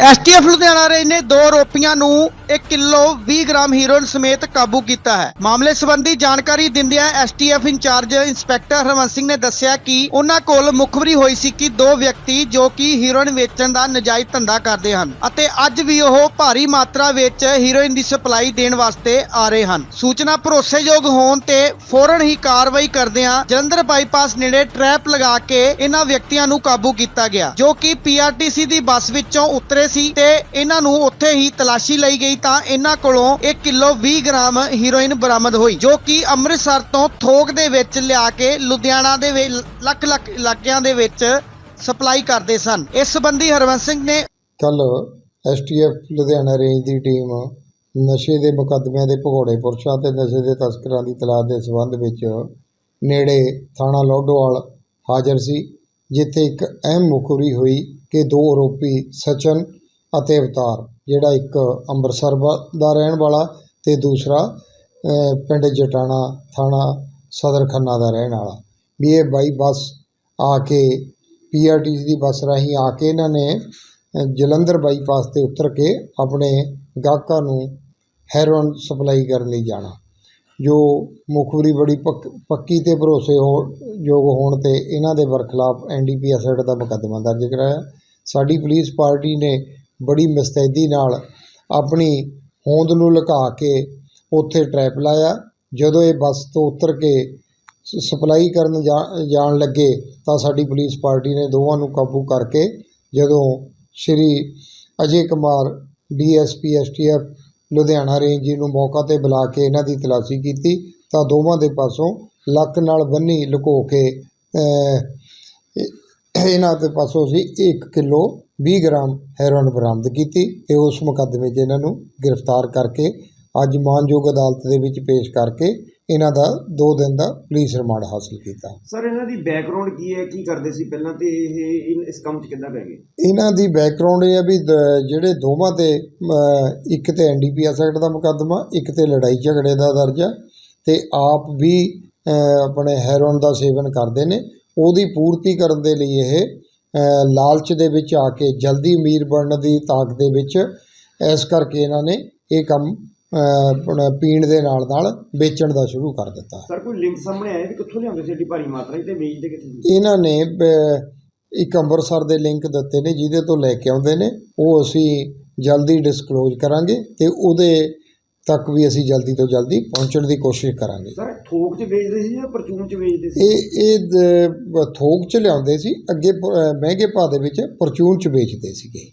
STF Ludhiana range ਨੇ ਦੋ ਆਰੋਪੀਆਂ ਨੂੰ 1 ਕਿਲੋ 20 ਗ੍ਰਾਮ ਹੀਰੋਇਨ ਸਮੇਤ ਕਾਬੂ ਕੀਤਾ ਹੈ। ਮਾਮਲੇ ਸੰਬੰਧੀ ਜਾਣਕਾਰੀ ਦਿੰਦਿਆਂ STF incharge inspector Harvans Singh ਨੇ ਦੱਸਿਆ ਕਿ ਉਹਨਾਂ ਕੋਲ ਮੁਖਬਰੀ ਹੋਈ ਸੀ ਕਿ ਦੋ ਵਿਅਕਤੀ ਜੋ ਕਿ ਹੀਰੋਇਨ ਵੇਚਣ ਦਾ ਨਜਾਇਜ਼ ਧੰਦਾ ਕਰਦੇ ਹਨ ਅਤੇ ਅੱਜ ਵੀ ਉਹ ਭਾਰੀ ਮਾਤਰਾ ਵਿੱਚ ਹੀਰੋਇਨ ਦੀ ਸਪਲਾਈ ਦੇਣ ਵਾਸਤੇ ਆ ਰਹੇ ਹਨ। ਸੂਚਨਾ ਭਰੋਸੇਯੋਗ ਹੋਣ ਤੇ ਫੌਰਨ ਹੀ ਕਾਰਵਾਈ ਕਰਦਿਆਂ ਜਲੰਧਰ ਬਾਈਪਾਸ ਨੇੜੇ ਟ੍ਰੈਪ ਲਗਾ ਕੇ ਇਹਨਾਂ ਵਿਅਕਤੀਆਂ ਨੂੰ ਕਾਬੂ ਕੀਤਾ ਗਿਆ, ਜੋ ਕਿ ਪੀਆਰਟੀਸੀ ਦੀ ਬੱਸ ਵਿੱਚੋਂ ਉਤਰੇ ਸੀ ਤੇ ਇਹਨਾਂ ਨੂੰ ਉੱਥੇ ਹੀ ਤਲਾਸ਼ੀ ਲਈ ਗਈ ਤਾਂ ਇਹਨਾਂ ਕੋਲੋਂ 1 ਕਿਲੋ 20 ਗ੍ਰਾਮ ਹੀਰੋਇਨ ਬਰਾਮਦ ਹੋਈ, ਜੋ ਕਿ ਅੰਮ੍ਰਿਤਸਰ ਤੋਂ ਥੋਕ ਦੇ ਵਿੱਚ ਲਿਆ ਕੇ ਲੁਧਿਆਣਾ ਦੇ ਲੱਖ ਲੱਖ ਇਲਾਕਿਆਂ ਦੇ ਵਿੱਚ ਸਪਲਾਈ ਕਰਦੇ ਸਨ। ਇਸ ਸੰਬੰਧੀ ਹਰਵੰਸ ਸਿੰਘ ਨੇ ਕੱਲ ਐਸਟੀਐਫ ਲੁਧਿਆਣਾ ਰੇਂਜ ਦੀ ਟੀਮ ਨਸ਼ੇ ਦੇ ਮੁਕੱਦਮਿਆਂ ਦੇ ਭਗੌੜੇ ਪੁਰਸ਼ਾਂ ਤੇ ਨਸ਼ੇ ਦੇ ਤਸਕਰਾਂ ਦੀ ਤਲਾਸ਼ ਦੇ ਸਬੰਧ ਵਿੱਚ ਨੇੜੇ ਥਾਣਾ ਲੋਡੋਵਾਲ ਹਾਜ਼ਰ ਸੀ, ਜਿੱਥੇ ਇੱਕ ਅਹਿਮ ਮੁਖਬਰੀ ਹੋਈ ਕਿ ਦੋ ਆਰੋਪੀ ਸਚਨ ਅਤੇ ਅਵਤਾਰ, ਜਿਹੜਾ ਇੱਕ ਅੰਮ੍ਰਿਤਸਰ ਵਾ- ਦਾ ਰਹਿਣ ਵਾਲਾ ਅਤੇ ਦੂਸਰਾ ਪਿੰਡ ਜਟਾਣਾ ਥਾਣਾ ਸਦਰ ਖੰਨਾ ਦਾ ਰਹਿਣ ਵਾਲਾ। ਵੀ ਇਹ ਬਾਈ ਬੱਸ ਆ ਕੇ ਪੀਆਰਟੀਸੀ ਦੀ ਬੱਸ ਰਾਹੀਂ ਆ ਕੇ ਇਹਨਾਂ ਨੇ ਜਲੰਧਰ ਬਾਈਪਾਸ ਤੇ ਉਤਰ ਕੇ ਆਪਣੇ ਗਾਹਕਾਂ ਨੂੰ ਹੈਰੋਇਨ ਸਪਲਾਈ ਕਰਨ ਲਈ ਜਾਣਾ। ਜੋ ਮੁਖਬਰੀ ਬੜੀ ਪੱਕ, ਪੱਕੀ ਤੇ ਭਰੋਸੇ ਹੋ, ਯੋਗ ਹੋਣ ਤੇ ਇਹਨਾਂ ਦੇ ਬਰਖਲਾਫ ਐਨਡੀਪੀਐਸ ਐਕਟ ਦਾ ਮੁਕੱਦਮਾ ਦਰਜ ਕਰਾਇਆ। ਸਾਡੀ ਪੁਲਿਸ ਪਾਰਟੀ ਨੇ ਬੜੀ ਮਸਤੈਦੀ ਨਾਲ ਆਪਣੀ ਹੋਂਦ ਨੂੰ ਲੁਕਾ ਕੇ ਉੱਥੇ ਟਰੈਪ ਲਾਇਆ। ਜਦੋਂ ਇਹ ਬੱਸ ਤੋਂ ਉਤਰ ਕੇ ਸਪਲਾਈ ਕਰਨ ਜਾਣ ਲੱਗੇ ਤਾਂ ਸਾਡੀ ਪੁਲਿਸ ਪਾਰਟੀ ਨੇ ਦੋਵਾਂ ਨੂੰ ਕਾਬੂ ਕਰਕੇ ਜਦੋਂ Shri Ajay Kumar, DSP, STF, Ludhiana range ji ਨੂੰ ਮੌਕਾ ਤੇ ਬੁਲਾ ਕੇ ਇਹਨਾਂ ਦੀ ਤਲਾਸ਼ੀ ਕੀਤੀ ਤਾਂ ਦੋਵਾਂ ਦੇ ਪਾਸੋਂ ਲੱਕ ਨਾਲ ਬੰਨੀ ਲੁਕੋ ਕੇ ਇਹਨਾਂ ਦੇ ਪਾਸੋਂ ਅਸੀਂ 1 ਕਿਲੋ 20 ਗ੍ਰਾਮ ਹੈਰੋਇਨ ਬਰਾਮਦ ਕੀਤੀ ਤੇ ਉਸ ਮੁਕੱਦਮੇ 'ਚ ਇਹਨਾਂ ਨੂੰ ਗ੍ਰਿਫਤਾਰ ਕਰਕੇ ਅੱਜ ਮਾਨਯੋਗ ਅਦਾਲਤ ਦੇ ਵਿੱਚ ਪੇਸ਼ ਕਰਕੇ ਇਹਨਾਂ ਦਾ 2 ਦਿਨ ਦਾ ਪੁਲਿਸ ਰਿਮਾਂਡ ਹਾਸਲ ਕੀਤਾ। ਸਰ ਇਹਨਾਂ ਦੀ ਬੈਕਗ੍ਰਾਉਂਡ ਕੀ ਹੈ? ਕੀ ਕਰਦੇ ਸੀ ਪਹਿਲਾਂ ਤੇ ਇਹ ਇਸ ਕੰਮ 'ਚ ਕਿੱਦਾਂ ਪੈ ਗਏ? ਇਹਨਾਂ ਦੀ ਬੈਕਗ੍ਰਾਉਂਡ ਇਹ ਆ ਵੀ ਜਿਹੜੇ ਦੋਵਾਂ ਤੇ ਇੱਕ ਤੇ ਐਨਡੀਪੀਐਸ ਐਕਟ ਦਾ ਮੁਕੱਦਮਾ ਇੱਕ ਤੇ ਲੜਾਈ ਝਗੜੇ ਦਾ ਦਰਜ ਹੈ ਤੇ ਆਪ ਵੀ ਆਪਣੇ ਹੈਰੋਨ ਦਾ ਸੇਵਨ ਕਰਦੇ ਨੇ। ਉਹਦੀ ਪੂਰਤੀ ਕਰਨ ਦੇ ਲਈ ਇਹ ਲਾਲਚ ਦੇ ਵਿੱਚ ਆ ਕੇ ਜਲਦੀ ਅਮੀਰ ਬਣਨ ਦੀ ਤਾਕ ਦੇ ਵਿੱਚ ਇਸ ਕਰਕੇ ਇਹਨਾਂ ਨੇ ਇਹ ਕੰਮ ਪੀਣ ਦੇ ਨਾਲ ਨਾਲ ਵੇਚਣ ਦਾ ਸ਼ੁਰੂ ਕਰ ਦਿੱਤਾ ਸਰ ਕੋਈ ਲਿੰਕ ਸਾਹਮਣੇ ਆਇਆ ਵੀ ਕਿੱਥੋਂ ਲਿਆਉਂਦੇ ਸੀ ਏਡੀ ਭਾਰੀ ਮਾਤਰਾ ਤੇ ਵੇਚਦੇ ਕਿੱਥੇ ਇਹਨਾਂ ਨੇ ਇੱਕ ਅੰਮ੍ਰਿਤਸਰ ਦੇ ਲਿੰਕ ਦਿੱਤੇ ਨੇ ਜਿਹਦੇ ਤੋਂ ਲੈ ਕੇ ਆਉਂਦੇ ਨੇ। ਉਹ ਅਸੀਂ ਜਲਦੀ ਡਿਸਕਲੋਜ਼ ਕਰਾਂਗੇ ਤੇ ਉਹਦੇ ਤੱਕ ਵੀ ਅਸੀਂ ਜਲਦੀ ਤੋਂ ਜਲਦੀ ਪਹੁੰਚਣ ਦੀ ਕੋਸ਼ਿਸ਼ ਕਰਾਂਗੇ। ਸਰ ਥੋਕ 'ਚ ਵੇਚਦੇ ਸੀ ਜਾਂ ਪਰਚੂਨ 'ਚ ਵੇਚਦੇ ਸੀ? ਇਹ ਇਹ ਥੋਕ ਚ ਲਿਆਉਂਦੇ ਸੀ ਅੱਗੇ ਮਹਿੰਗੇ ਭਾਅ ਦੇ ਵਿੱਚ ਪਰਚੂਨ ਚ ਵੇਚਦੇ ਸੀਗੇ।